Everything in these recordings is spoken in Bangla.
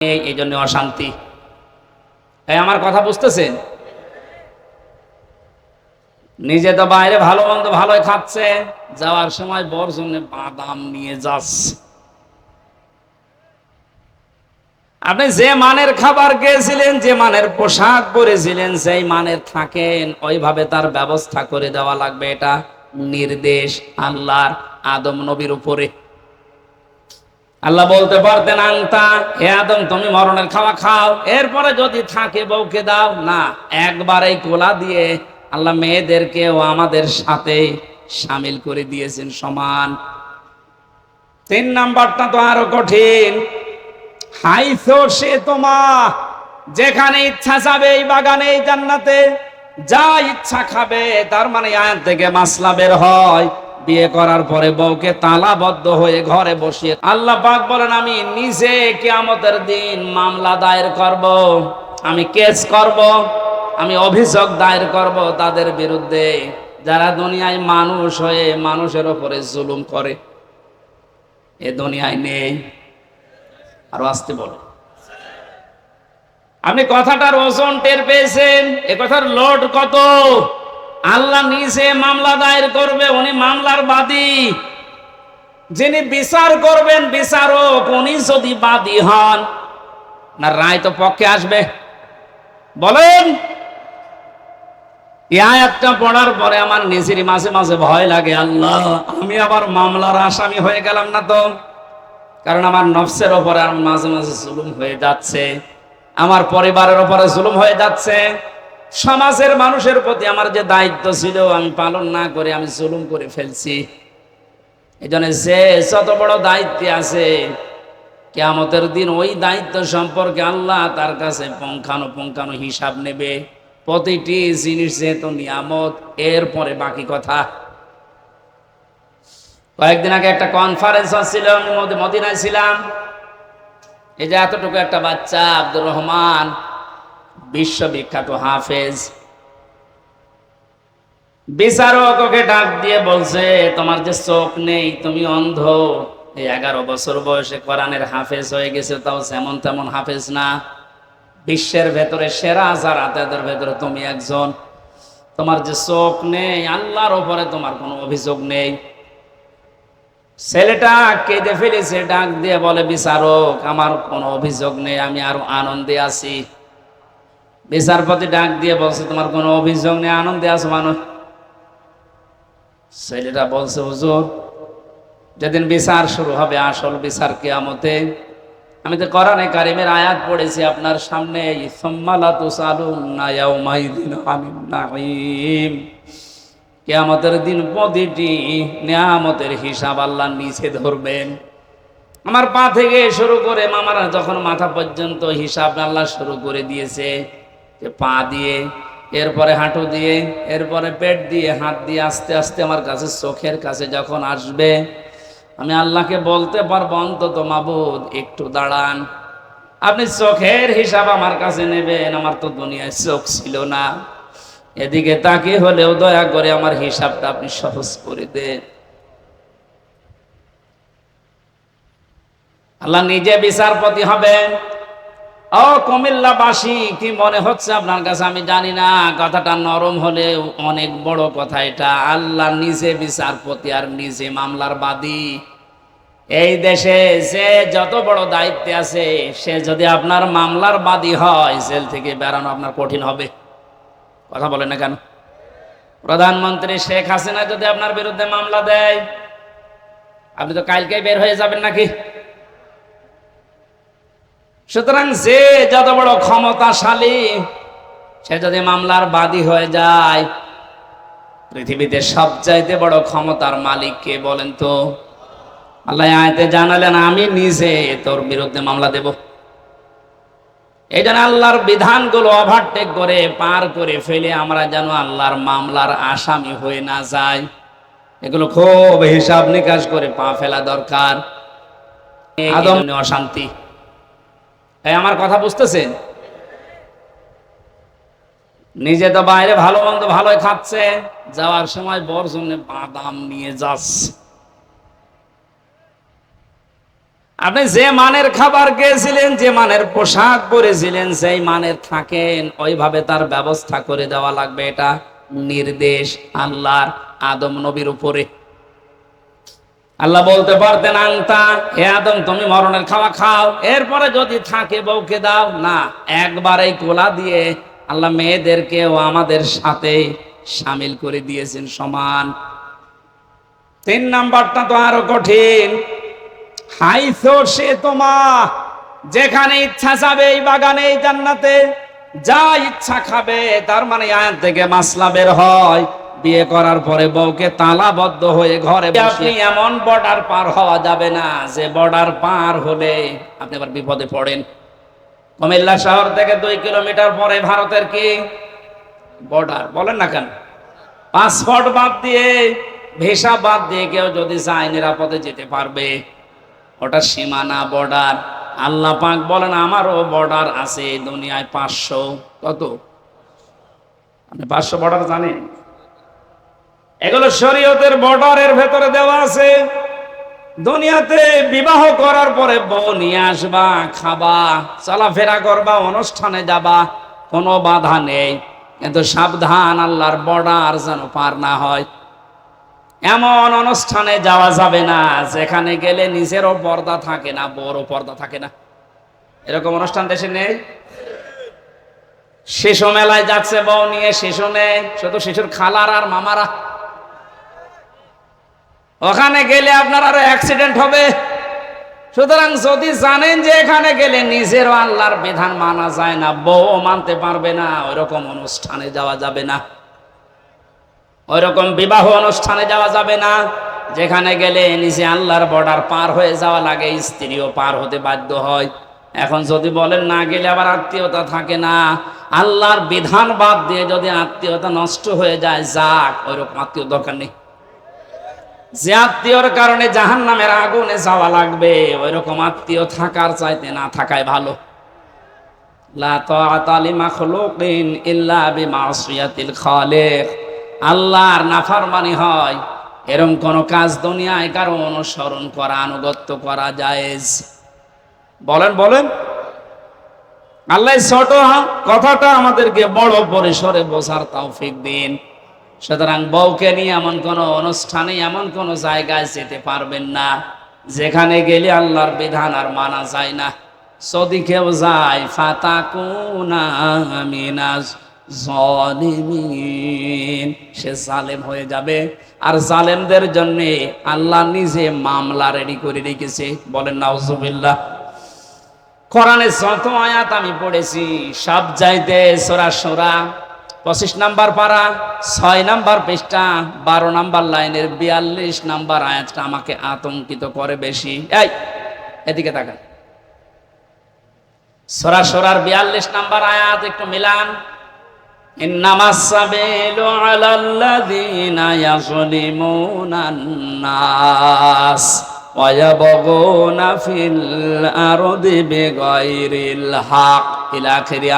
এই জন্য অশান্তি। এই আমার কথা বুঝতেছেন? নিজে তো বাইরে ভালো মন্দ ভালোই খাচ্ছে, যাওয়ার সময় বর জন্য বাদাম নিয়ে যাচ্ছে। আপনি যে মানের খাবার খেয়েছিলেন, যে মানের পোশাক পরেছিলেন সেই মানের থাকেন, ওইভাবে তার ব্যবস্থা করে দেওয়া লাগবে। এটা নির্দেশ আল্লাহর আদম নবীর উপরে। আল্লাহ বলতে পারতেন আংতা হে আদম, তুমি মরণের খাওয়া খাও। এরপরে যদি থাকে বউকে দাও। না, একবার এই কোলা দিয়ে আল্লাহ মেয়েদেরকেও আমাদের সাথে সামিল করে দিয়েছেন সমান। তিন নাম্বারটা তো আরও কঠিন। হাইসো সে তোমা, যেখানে ইচ্ছা যাবে এই বাগানে, এই জান্নাতে যা ইচ্ছা খাবে, তার মানে আয়াত থেকে মাসলা বের হয়। বিয়ে করার পরে বউকে তালাবদ্ধ হয়ে ঘরে বসিয়ে, আল্লাহ পাক বলেন, আমি নিজে কিয়ামতের দিন মামলা দায়ের করব, আমি কেস করব, আমি অভিযোগ দায়ের করব তাদের বিরুদ্ধে। যারা দুনিয়ায় মানুষ হয়ে মানুষের ওপরে জুলুম করে, এ দুনিয়ায় নেই। আর আসতে বলে। আপনি কথাটার ওজন টের পেয়েছেন? এ কথার লোড কত? আল্লাহ নিজে মামলা দায়ের করবে, উনি মামলার বাদী। যিনি বিচার করবেন, বিচারক, উনি যদি বাদী হন, না রায় তো পক্ষে আসবে। বলেন, এই আয়াতটা পড়ার পরে আমার নিজেরই মাঝে মাঝে ভয় লাগে, আল্লাহ, আমি আবার মামলার আসামি হয়ে গেলাম না তো? কারণ আমার নফসের ওপরে মাঝে মাঝে জুলুম হয়ে যাচ্ছে, আমার পরিবারের ওপরে জুলুম হয়ে যাচ্ছে। সমাজের মানুষের প্রতি আমার যে দায়িত্ব ছিল, আমি পালন না করে আমি জুলুম করে ফেলছি। এই জন্য যে যত বড় দায়িত্বে আছে, কেয়ামতের দিন ওই দায়িত্ব সম্পর্কে আল্লাহ তার কাছে পঙ্খানো পঙ্খানো হিসাব নেবে। প্রতিটি জিনিস যেহেতু নিয়ামত, এরপরে বাকি কথা। কয়েকদিন আগে একটা কনফারেন্স হচ্ছিল, আমি মদি- মদিনায় ছিলাম। এই যে এতটুকু একটা বাচ্চা, আব্দুর রহমান বিশ্ববিখ্যাত হাফেজ। বিচারক ওকে ডাক দিয়ে বলছে, তোমার যে চোখ নেই, তুমি অন্ধ। এই এগারো বছর বয়সে কোরআনের হাফেজ হয়ে গেছে, তাও যেমন তেমন হাফেজ না। বিশ্বের ভেতরে সেরা যারা তাদের ভেতরে তুমি একজন। তোমার যে চোখ নেই, আল্লাহর ওপরে তোমার কোনো অভিযোগ নেই। ছেলেটা কেঁদে ফেলেছে, ডাক দিয়ে বলে, বিচারক, আমার কোনো অভিযোগ নেই, আমি আরও আনন্দে আছি। বিচারপতি ডাক দিয়ে বলছে, তোমার কোনো অভিযোগ নেই, আনন্দে আছো মানুষ? ছেলেটা বলছে, হুজুর, যেদিন বিচার শুরু হবে, আসল বিচার কেয়ামতে, আমি তো কোরআনে কারিমের আয়াত পড়েছি, আপনার সামনে কেয়ামতের দিন প্রতিটি নিয়ামতের হিসাব আল্লাহ নিচে ধরবেন। আমার পা থেকে শুরু করে মামারা যখন মাথা পর্যন্ত হিসাব আল্লাহ শুরু করে দিয়েছে যে পা দিয়ে, এরপরে হাঁটু দিয়ে, এরপরে পেট দিয়ে, হাত দিয়ে আস্তে আস্তে আমার কাছে, চোখের কাছে যখন আসবে, আমি আল্লাহকে বলতে পারব, অন্তত মাবুদ, একটু দাঁড়ান। আপনি চোখের হিসাব আমার কাছে নেবেন, আমার তো দুনিয়ায় চোখ ছিল না। এদিকে তাকে হলেও দয়া করে আমার হিসাবটা আপনি সহজ করে দেন। আল্লাহ নিজে বিচারপতি হবেন। ও কুমিল্লাবাসী, কি মনে হচ্ছে আপনার কাছে? আমি জানি না, কথাটা নরম হলে অনেক বড় কথা এটা। আল্লাহ নিজে বিচারপতি আর নিজে মামলার বাদী। এই দেশে যে যত বড় দায়িত্বে আছে, সে যদি আপনার মামলার বাদী হয়, জেল থেকে বেড়ানো আপনার কঠিন হবে। কথা বলে না কেন? প্রধানমন্ত্রী শেখ হাসিনা যদি আপনার বিরুদ্ধে মামলা দেয়, আপনি তো কালকে বের হয়ে যাবেন নাকি? সুতরাং যে যত বড় ক্ষমতাশালী সে যদি মামলার বাদী হয়ে যায় পৃথিবীতে সবচাইতে বড় ক্ষমতার মালিক কে বলেন তো? আল্লাহ আয়তে জানালেন আমি নিজে তোর বিরুদ্ধে মামলা দেব। এই জন্য আল্লাহর বিধানগুলো ওভারটেক করে পার করে ফেলে আমরা যেন আল্লাহর মামলার আসামি হয়ে না যাই। এগুলো খুব হিসাব নিকাশ করে পা ফেলা দরকার। আদম অশান্তি। এই আমার কথা বুঝতেছেন? নিজে তো বাইরে ভালো মন্দ ভালোই খাচ্ছে, যাওয়ার সময় বর জন্য বাদাম নিয়ে যাচ্ছে আপনি যে মানের খাবার খেয়েছিলেন, যে মানের পোশাক পরেছিলেন সেই মানের থাকেন, ওইভাবে তার ব্যবস্থা করে দেওয়া লাগবে। এটা নির্দেশ আল্লাহর আদম নবীর উপরে। আল্লাহ বলতে পারতেন আংতা হে আদম, তুমি মরণের খাওয়া খাও। এরপরে যদি থাকে বউকে দাও। না একবারেই কোলা দিয়ে আল্লাহ মেয়েদেরকেও আমাদের সাথে সামিল করে দিয়েছেন সমান। তিন নাম্বারটা তো আরও কঠিন। হাইসো সে তোমা, যেখানে ইচ্ছা যাবে এই বাগানে, এই জান্নাতে যা ইচ্ছা খাবে, তার মানে আয়াত থেকে মাসলা বের হয়। বিয়ে করার পরে বউকে তালাবদ্ধ হয়ে ঘরে আপনি এমন বর্ডার পার হওয়া যাবে না যে বর্ডার পার হলে আপনি আবার বিপদে পড়েন। কুমিল্লা শহর থেকে দুই কিলোমিটার পরে ভারতের কি? বর্ডার বলেন না কেন? পাসপোর্ট বাদ দিয়ে ভিসা বাদ দিয়ে কেউ যদি যায় নিরাপদে যেতে পারবে। ওটা সীমানা বর্ডার আল্লাহ পাক বলেন আমারও বর্ডার আছে দুনিয়ায় পাঁচশো। কত? আপনি পাঁচশো বর্ডার জানেন? এগুলো শরীয়তের বর্ডারের ভেতরে দেওয়া আছে। দুনিয়াতে বিবাহ করার পরে বউ নিয়ে আসবা, খাবা, চলাফেরা করবা, অনুষ্ঠানে যাবা, কোনো বাধা নেই। কিন্তু সাবধান, আল্লাহর বর্ডার যেন পার না হয়। এমন অনুষ্ঠানে যাওয়া যাবে না, যেখানে গেলে নিজেরও পর্দা থাকে না বড় পর্দা থাকে না। এরকম অনুষ্ঠান দেশে নেই? শিশু মেলায় যাচ্ছে বউ নিয়ে, শিশু নেই, শুধু শিশুর খালার আর মামারা। ওখানে গেলে আপনার আরও অ্যাক্সিডেন্ট হবে। সুতরাং যদি জানেন যে এখানে গেলে নিজেরও আল্লাহর বিধান মানা যায় না, বউ মানতে পারবে না, ওইরকম অনুষ্ঠানে যাওয়া যাবে না। ওইরকম বিবাহ অনুষ্ঠানে যাওয়া যাবে না। যেখানে গেলে নিজে আল্লাহর বর্ডার পার হয়ে যাওয়া লাগে, স্ত্রীও পার হতে বাধ্য হয়। এখন যদি বলেন না গেলে আবার আত্মীয়তা থাকে না। আল্লাহর বিধান বাদ দিয়ে যদি আত্মীয়তা নষ্ট হয়ে যায়, যাক, ওইরকম আত্মীয় দরকার নেই। যে আত্মীয়র কারণে জাহান নামের আগুনে যাওয়া লাগবে। ওই রকম আত্মীয় থাকার চাইতে না থাকায় ভালো। আল্লাহর নাফরমানি হয় এরকম কোন কাজ দুনিয়ায় কারও অনুসরণ করা, আনুগত্য করা জায়েজ। বলেন বলেন। আল্লাহ ছোট কথাটা আমাদেরকে বড় পরিসরে বোঝার তৌফিক দিন। সুতরাং বউকে নিয়ে এমন কোন অনুষ্ঠানে, এমন কোন জায়গায় যেতে পারবেন না, যেখানে গেলে আল্লাহর বিধান আর মানা যায় না। যদি কেউ যায় ফাতা সে জালেম হয়ে যাবে। আর জালেমদের জন্যে আল্লাহ নিজে মামলা রেডি করে রেখেছে। বলেন, নাউজুবিল্লাহ। কোরআনে যত আয়াত আমি পড়েছি, সব যাইতে সোরা সোরা। পঁচিশ নাম্বার পারা, ছয় নাম্বার পৃষ্ঠা, বারো নাম্বার লাইনের বিয়াল্লিশ নাম্বার আয়াতটা আমাকে আতঙ্কিত করে বেশি। এই, এদিকে তাকান। সরাসরার বিয়াল্লিশ নাম্বার আয়াত, একটু মিলান।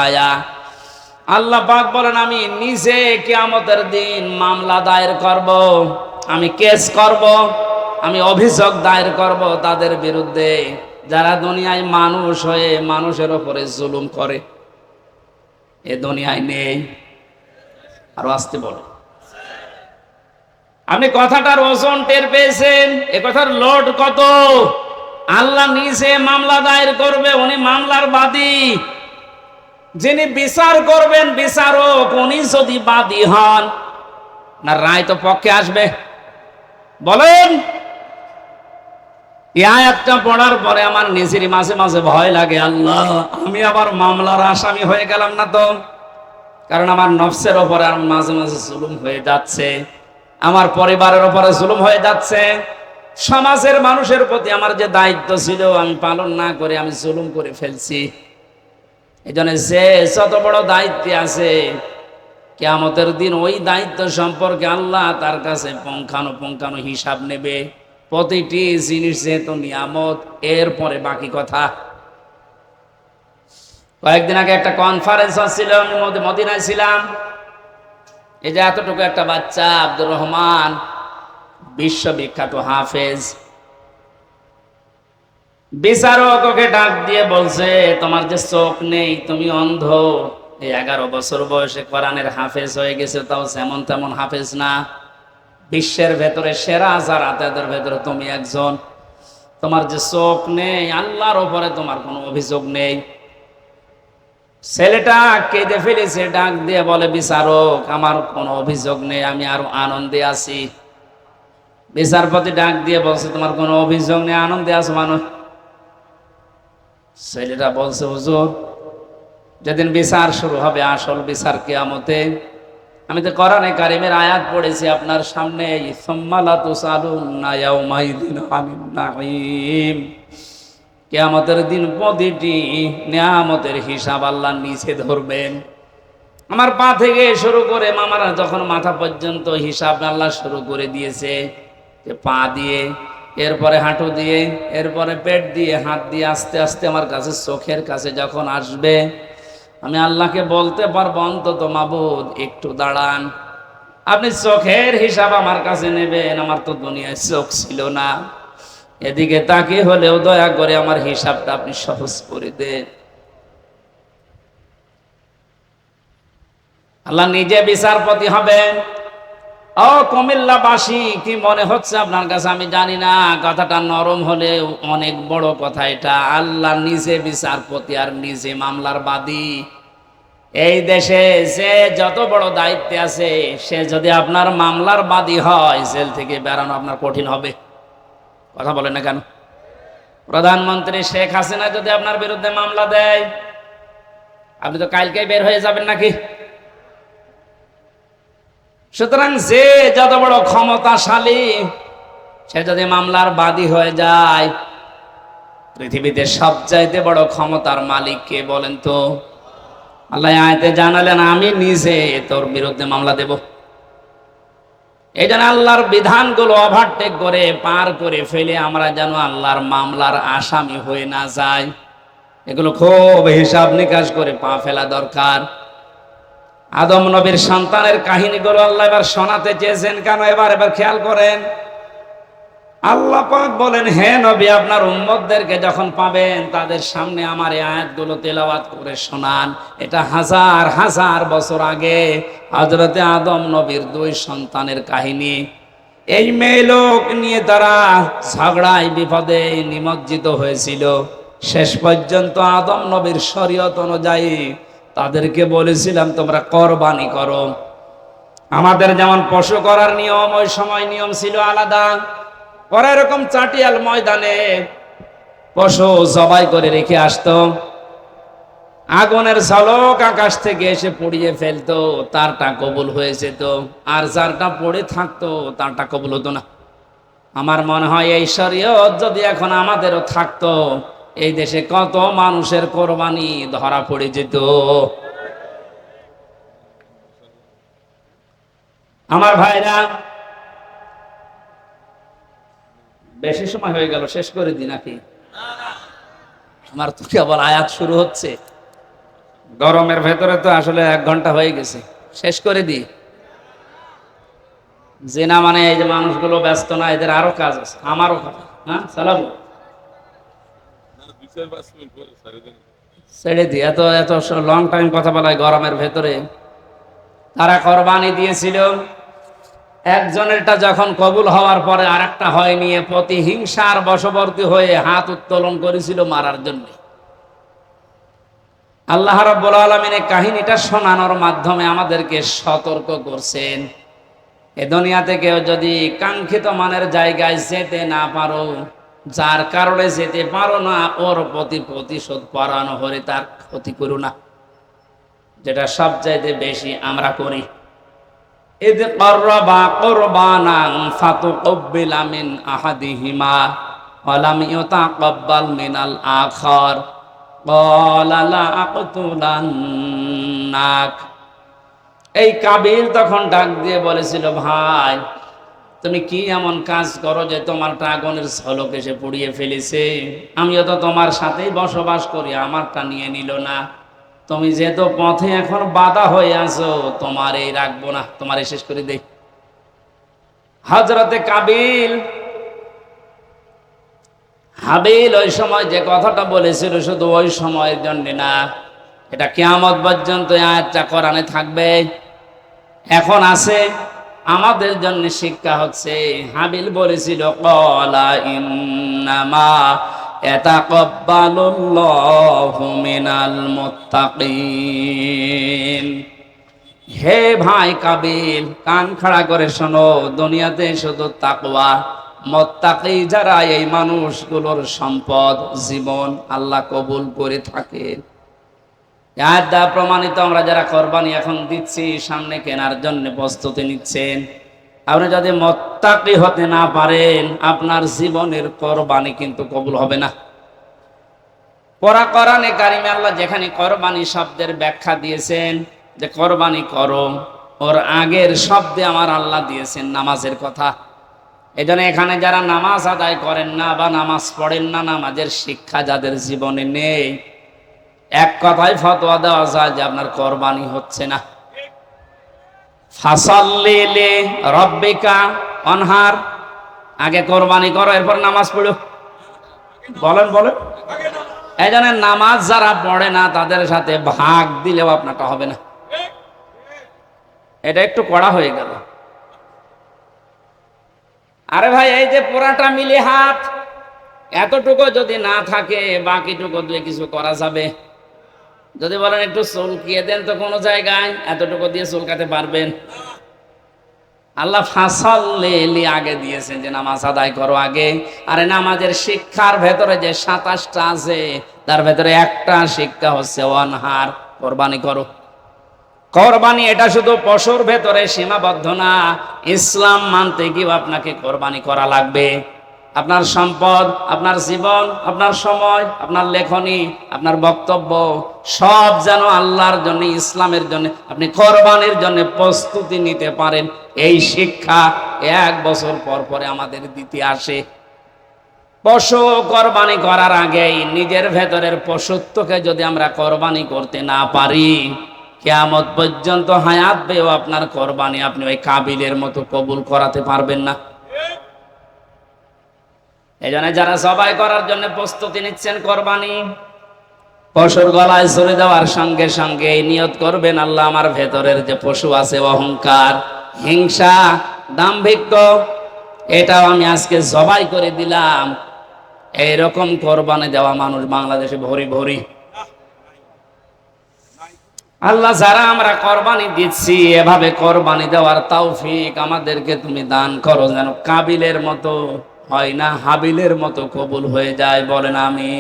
আয়া আল্লাহ পাক বলেন, আমি নিজে কিয়ামতের দিন মামলা দায়ের করব, আমি কেস করব, আমি অভিযোগ দায়ের করব তাদের বিরুদ্ধে। যারা দুনিয়ায় মানুষ হয়ে মানুষের ওপরে জুলুম করে, এ দুনিয়ায় নেই। আর আসতে বলে। আপনি কথাটার ওজন টের পেয়েছেন? এ কথার লোড কত? আল্লাহ নিজে মামলা দায়ের করবে, উনি মামলার বাদী। যিনি বিচার করবেন, বিচারক, উনি যদি বাদী হন, না রায় তো পক্ষে আসবে। বলেন পড়ার পরে আমার নিজেরই মাঝে মাঝে ভয় লাগে, আল্লাহ, আমি আবার মামলার আসামি হয়ে গেলাম না তো? কারণ আমার নফসের ওপরে মাঝে মাঝে জুলুম হয়ে যাচ্ছে, আমার পরিবারের ওপরে জুলুম হয়ে যাচ্ছে, সমাজের মানুষের প্রতি আমার যে দায়িত্ব ছিল, আমি পালন না করে আমি জুলুম করে ফেলছি। এই জন্য যে যত বড় দায়িত্বে আছে, কেয়ামতের দিন ওই দায়িত্ব সম্পর্কে আল্লাহ তার কাছে পঙ্খানো পঙ্খানো হিসাব নেবে। প্রতিটি জিনিস যেহেতু নিয়ামত, এরপরে বাকি কথা। কয়েকদিন আগে একটা কনফারেন্স হচ্ছিল মদিনায় ছিলাম। এই যে এতটুকু একটা বাচ্চা, আব্দুর রহমান, বিশ্ববিখ্যাত হাফেজ। বিচারক ওকে ডাক দিয়ে বলছে, তোমার যে চোখ নেই, তুমি অন্ধ। এই এগারো বছর বয়সে কোরআনের হাফেজ হয়ে গেছে, তাও যেমন তেমন হাফেজ না। বিশ্বের ভেতরে সেরা যারা তাদের ভেতরে তুমি একজন। তোমার যে চোখ নেই, আল্লাহর ওপরে তোমার কোনো অভিযোগ নেই। ছেলেটা কেঁদে ফেলেছে, ডাক দিয়ে বলে, বিচারক, আমার কোনো অভিযোগ নেই, আমি আরও আনন্দে আছি। বিচারপতি ডাক দিয়ে বলছে, তোমার কোনো অভিযোগ নেই, আনন্দে আছো মানুষ? ছেলেটা বলছে, হুজুর, যেদিন বিচার শুরু হবে, আসল বিচার কেয়ামতে। আমি তো কোরআনে কারিমের আয়াত পড়েছি, আপনার সামনে কেয়ামতের দিন প্রতিটি নিয়ামতের হিসাব আল্লাহ নিচে ধরবেন। আমার পা থেকে শুরু করে মামারা যখন মাথা পর্যন্ত হিসাব আল্লাহ শুরু করে দিয়েছে, যে পা দিয়ে এরপরে হাঁটু দিয়ে, এরপরে পেট দিয়ে, হাত দিয়ে আস্তে আস্তে আমার কাছে চোখের কাছে যখন আসবে, আমি আল্লাহকে বলতে পারব, অন্তত মাবুদ, একটু দাঁড়ান। আপনি চোখের হিসাব আমার কাছে নেবেন, আমার তো দুনিয়ায় চোখ ছিল না। এদিকে তাকে হলেও দয়া করে আমার হিসাবটা আপনি সহজ করে দেন। আল্লাহ নিজে বিচারপতি হবেন। ও কুমিল্লাবাসী, কি মনে হচ্ছে আপনার কাছে? আমি জানি না, কথাটা নরম হলে অনেক বড় কথা এটা। আল্লাহ নিজে বিচারপতি আর নিজে মামলার বাদী। এই দেশে যে যত বড় দায়িত্বে আছে, সে যদি আপনার মামলার বাদী হয়, জেল থেকে বেড়ানো আপনার কঠিন হবে। কথা বলেন না কেন? প্রধানমন্ত্রী শেখ হাসিনা যদি আপনার বিরুদ্ধে মামলা দেয়, আপনি তো কালকেই বের হয়ে যাবেন নাকি? সুতরাং যে যত বড় ক্ষমতাশালী, সে যদি মামলার বাদী হয়ে যায়, পৃথিবীতে সবচাইতে বড় ক্ষমতার মালিক কে বলেন তো? আল্লাহ আয়তে জানালেন, আমি নিজে তোর বিরুদ্ধে মামলা দেব। এই জন্য আল্লাহর বিধানগুলো ওভারটেক করে, পার করে ফেলে আমরা যেন আল্লাহর মামলার আসামি হয়ে না যাই। এগুলো খুব হিসাব নিকাশ করে পা ফেলা দরকার। আদম নবীর সন্তানের কাহিনীগুলো আল্লাহ এবার শোনাতে চেয়েছেন। কেন এবার? এবার খেয়াল করেন। আল্লাহ পাক বলেন, হে নবী, আপনার উম্মতদেরকে যখন পাবেন, তাদের সামনে আমার আয়াতগুলো তেলাওয়াত করে শোনান। এটা হাজার হাজার বছর আগে হজরতে আদম নবীর দুই সন্তানের কাহিনী। এই মেয়ে লোক নিয়ে তারা ঝগড়ায়, বিপদে নিমজ্জিত হয়েছিল। শেষ পর্যন্ত আদম নবীর শরীয়ত অনুযায়ী তাদেরকে বলেছিলাম, তোমরা কোরবানি করো। আমাদের যেমন পশু করার নিয়ম, ওই সময় নিয়ম ছিল আলাদা। ওরা এরকম চাটিয়াল ময়দানে পশু জবাই করে রেখে আসতো। আগুনের ঝলক আকাশ থেকে এসে পড়িয়ে ফেলতো, তারটা কবুল হয়ে যেত। আর যারটা পড়ে থাকতো, তারটা কবুল হতো না। আমার মনে হয় এই শরীয়ত যদি এখন আমাদেরও থাকতো এই দেশে কত মানুষের কোরবানি ধরা পড়ে যেত। আমার ভাইরা, বেশি সময় হয়ে গেল, শেষ করে দি নাকি? আমার তো কেবল আয়াত শুরু হচ্ছে। গরমের ভেতরে তো আসলে এক ঘণ্টা হয়ে গেছে। শেষ করে দি যে না মানে এই যে মানুষগুলো ব্যস্ত না, এদের আরও কাজ আছে। আমারও কাজ হ্যাঁ চালাবো ছেড়ে দি, এত এত লং টাইম কথা বলায় গরমের ভেতরে। তারা কোরবানি দিয়েছিল। একজনেরটা যখন কবুল হওয়ার পরে আর একটা হয়নি এ প্রতিহিংসার বশবর্তী হয়ে হাত উত্তোলন করেছিল মারার জন্য। আল্লাহ রাব্বুল আলামিন এই কাহিনীটা শোনানোর মাধ্যমে আমাদেরকে সতর্ক করছেন। এ দুনিয়াতে কেউ যদি কাঙ্ক্ষিত মানের জায়গায় যেতে না পারো যার কারণে যেতে পারো না, ওর প্রতি প্রতিশোধ পরানো হলে তার ক্ষতি করো না। যেটা সব চাইতে বেশি আমরা করি। এতে করবা করবানাং ফাতু কব্বিলা মিন আহাদিহিমা ওয়ালাম কব্বাল মিনাল আখর। ক্বালা লা আকতুলান্নাক। এই কাবিল তখন ডাক দিয়ে বলেছিল, ভাই তুমি কি এমন কাজ করো যে তোমার আগুনের ঝলক এসে পুড়িয়ে ফেলেছে? আমিও তো তোমার সাথেই বসবাস করি, আমারটা নিয়ে নিল না। তুমি যেহেতু পথে এখন বাধা হয়ে আছো তোমার এই রাখব না। তোমার শেষ করে দেখ হজরতে কাবিল, হাবিল ওই সময় যে কথাটা বলেছিল শুধু ওই সময়ের জন্য না, এটা কেয়ামত পর্যন্ত এই আয়াতটা কোরআনে থাকবে। এখন আছে আমাদের জন্য শিক্ষা হচ্ছে, হাবিল বলেছিল, কলা ইন্নামা মিনাল মুত্তাকিন। হে ভাই কাবিল, কান খাড়া করে শোনো, দুনিয়াতে শুধু তাকওয়া। মত্তাকি যারা এই মানুষগুলোর সম্পদ, জীবন আল্লাহ কবুল করে থাকে। এর দ্বারা প্রমাণিত আমরা যারা কোরবানি এখন দিচ্ছি, সামনে কেনার জন্য প্রস্তুতি নিচ্ছেন। আপনি যদি মত্তাকি হতে না পারেন, আপনার জীবনের কোরবানি কিন্তু কবুল হবে না। পরা কোরআনে কারিমে আল্লাহ যেখানে কোরবানি শব্দের ব্যাখ্যা দিয়েছেন, যে কোরবানি করো, ওর আগের শব্দে আমার আল্লাহ দিয়েছেন নামাজের কথা। এই জন্য এখানে যারা নামাজ আদায় করেন না বা নামাজ পড়েন না, নামাজের শিক্ষা যাদের জীবনে নেই এক কথায় ফতোয়া দেওয়া যায় যে আপনার কোরবানি হচ্ছে না। ফাসাল্লিলে রব্বিকা অনহার। আগে কোরবানি করো, এরপর নামাজ পড়ো। বলেন বলেন। এই জন্য নামাজ যারা পড়ে না, তাদের সাথে ভাগ দিলেও আপনারটা হবে না। এটা একটু কড়া হয়ে গেল। আরে ভাই, এই যে পোড়াটা মিলে হাত, এতটুকু যদি না থাকে, বাকিটুকু দিয়ে কিছু করা যাবে। যদি বলেন একটু চুলকিয়ে দেন তো কোনো জায়গায়, এতটুকু দিয়ে চুলকাতে পারবেন। আল্লাহ ফাঁসল্লি আগে দিয়েছেন যে নামাজ আদায় করো আগে। আরে নামাজের শিক্ষার ভেতরে যে সাতাশটা আছে, তার ভেতরে একটা শিক্ষা হচ্ছে অনহার, কোরবানি করো। কোরবানি এটা শুধু পশুর ভেতরে সীমাবদ্ধ না, ইসলাম মানতে গিয়েও আপনাকে কোরবানি করা লাগবে। আপনার সম্পদ, আপনার জীবন, আপনার সময়, আপনার লেখনী, আপনার বক্তব্য, সব যেন আল্লাহর জন্য, ইসলামের জন্য, আপনি কোরবানির জন্য প্রস্তুতি নিতে পারেন। এই শিক্ষা এক বছর পর পরে আমাদের দিতে আসে। পশু কোরবানি করার আগেই নিজের ভেতরের পশুত্বকে যদি আমরা কোরবানি করতে না পারি, কেয়ামত পর্যন্ত হায়াত পেয়েও আপনার কোরবানি আপনি ওই কাবিলের মতো কবুল করাতে পারবেন না। এই জন্য যারা সবাই করার জন্য প্রস্তুতি নিচ্ছেন কোরবানি, পশুর গলায় চলে দেওয়ার সঙ্গে সঙ্গে এই নিয়ত করবেন, আল্লাহ আমার ভেতরের যে পশু আছে, অহংকার, হিংসা, দাম্ভিক্য, এটাও আমি আজকে জবাই করে দিলাম। এইরকম কোরবানি দেওয়া মানুষ বাংলাদেশে ভরি ভরি। আল্লাহ যারা আমরা কোরবানি দিচ্ছি, এভাবে কোরবানি দেওয়ার তৌফিক আমাদেরকে তুমি দান করো, যেন কাবিলের মতো হয় না, হাবিলের মতো কবুল হয়ে যায়, বলেন আমি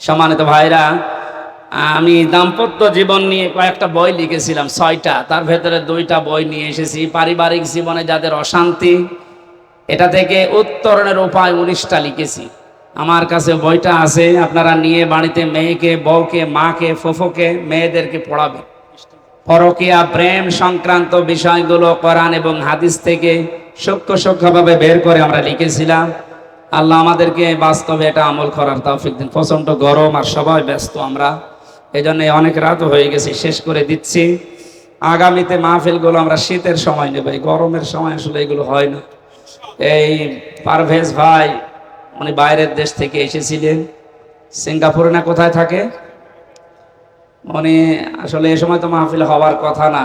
সম্মানিত ভাইরা, আমি দাম্পত্য জীবন নিয়ে কয়েকটা বই লিখেছিলাম, ছয়টা। তার ভেতরে দুইটা বই নিয়ে এসেছি, পারিবারিক জীবনে যাদের অশান্তি, এটা থেকে উত্তরণের উপায় উনিশটা লিখেছি। আমার কাছে বইটা আছে, আপনারা নিয়ে বাড়িতে মেয়েকে, বউকে, মাকে, ফুফুকে, মেয়েদেরকে পড়াবে পরকিয়া, প্রেম সংক্রান্ত বিষয়গুলো কোরআন এবং হাদিস থেকে সূক্ষ্ম সূক্ষ্মভাবে বের করে আমরা লিখেছিলাম, আল্লাহ আমাদেরকে বাস্তবে এটা আমল করার তৌফিক দিন। প্রচণ্ড গরম আর সবাই ব্যস্ত আমরা। এই জন্য অনেক রাত হয়ে গেছি, শেষ করে দিচ্ছি। আগামীতে মাহফিলগুলো আমরা শীতের সময় নেব। এই গরমের সময় আসলে এগুলো হয় না। এই পারভেজ ভাই উনি বাইরের দেশ থেকে এসেছিলেন। সিঙ্গাপুরে না কোথায় থাকে? উনি আসলে এ সময় তো মাহফিল হওয়ার কথা না।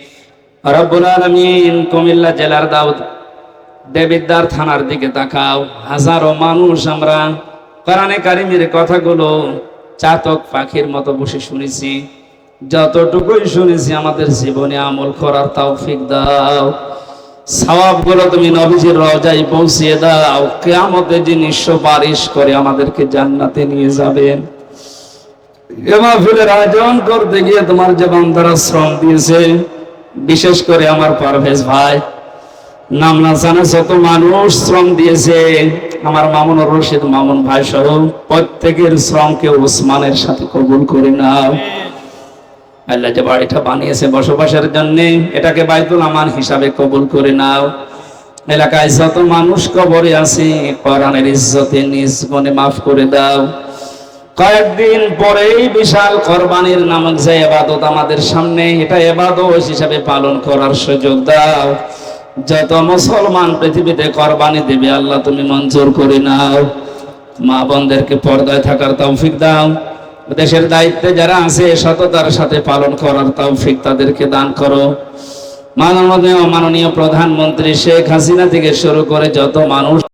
রব্বুল আলামিন কুমিল্লা জেলার দাউদ দেবিদ্দার থানার দিকে তাকাও। হাজারো মানুষ আমরা কোরআনে কারিমের কথাগুলো চাতক পাখির মতো বসে শুনেছি। যতটুকুই শুনেছি আমাদের জীবনে আমল করার তৌফিক দাও। সওয়াবগুলো তুমি নবীজির রওজায় পৌঁছিয়ে দাও। কিয়ামতে যিনি সুপারিশ করে আমাদেরকে জান্নাতে নিয়ে যাবেন। এ মাহফিলের আয়োজন করতে গিয়ে তোমার যে বান্দারা শ্রম দিয়েছে বিশেষ করে আমার পারভেজ ভাই। নাম না জানা যত মানুষ শ্রম দিয়েছে, আমার মামুন রশিদ মামুন ভাই সহ প্রত্যেকের শ্রমকে ওসমানের সাথে কবুল করে নাও আল্লাহ যে বাড়িটা বানিয়েছে বসবাসের জন্য, এটাকে বাইতুল আমান হিসাবে কবুল করে নাও এলাকায় যত মানুষ কবরে আছে ইজ্জতে নিজ গুণে মাফ করে দাও। কয়েকদিন পরেই বিশাল কোরবানির নামক যে এবাদত আমাদের সামনে, এটা এবাদত হিসাবে পালন করার সুযোগ দাও। যত মুসলমান পৃথিবীতে কোরবানি দেবে, আল্লাহ তুমি মঞ্জুর করে নাও। মা বোনদেরকে পর্দায় থাকার তৌফিক দাও। দেশের দায়িত্বে যারা আছে, সততার সাথে পালন করার তৌফিক তাদেরকে দান করো। মাননীয় মাননীয় প্রধানমন্ত্রী শেখ হাসিনা থেকে শুরু করে যত মানুষ